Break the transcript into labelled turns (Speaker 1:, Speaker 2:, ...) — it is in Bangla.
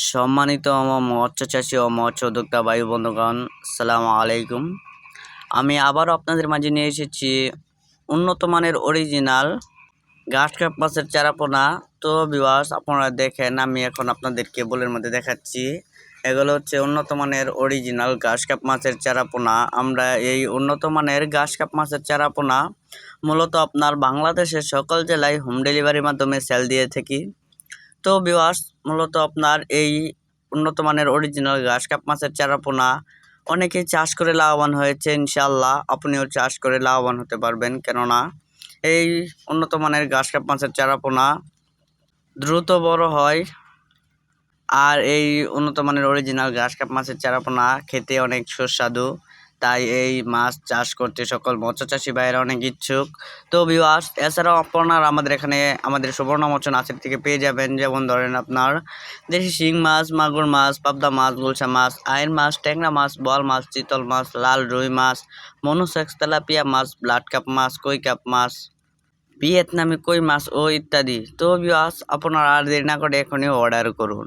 Speaker 1: সম্মানিত আমার মৎস্য চাষী ও মৎস্য উদ্যোক্তা বায়ু বন্ধুগণ, সালাম আলাইকুম। আমি আবারও আপনাদের মাঝে নিয়ে এসেছি উন্নত মানের অরিজিনাল ঘাস কাপ মাছের চারাপোনা। তো বিবাস আপনারা দেখেন, আমি এখন আপনাদেরকে বলের মধ্যে দেখাচ্ছি। এগুলো হচ্ছে উন্নত মানের অরিজিনাল ঘাস কাপ মাছের চারাপোনা। আমরা এই উন্নত মানের ঘাস কাপ মাছের চারাপোনা মূলত আপনার বাংলাদেশের সকল জেলায় হোম ডেলিভারির মাধ্যমে সেল দিয়ে থাকি। তো বিওয়ার্স মূলত আপনার এই উন্নত মানের অরিজিনাল ঘাস কাপ মাছের চারাপোনা অনেকে চাষ করে লাভবান হয়েছে ইনশাল্লাহ আপনিও চাষ করে লাভবান হতে পারবেন। কেননা এই উন্নত মানের ঘাস কাপ মাছের চারাপোনা দ্রুত বড় হয় আর এই উন্নত মানের অরিজিনাল ঘাস কাপ মাছের চারাপোনা খেতে অনেক সুস্বাদু। তাই এই মাছ চাষ করতে সকল মৎস্য চাষি ভাইয়েরা অনেক ইচ্ছুক। তো বিওয়াস এছাড়াও আপনার আমাদের এখানে আমাদের সুবর্ণ মৎস্য নাচের থেকে পেয়ে যাবেন। যেমন ধরেন আপনার দেশি শিং মাছ, মাগুর মাছ, পাবদা মাছ, গুলশা মাছ আয়ের মাছ, ট্যাংরা মাছ বল মাছ, চিতল মাছ, লাল রুই মাছ, মনুসেক্স, তেলাপিয়া মাছ, ব্লাড কাপ মাছ, কই কাপ মাছ, ভিয়েতনামি কই মাছ ও ইত্যাদি। তো বিওয়াস আপনারা আর দেরি না করে এখনই অর্ডার করুন।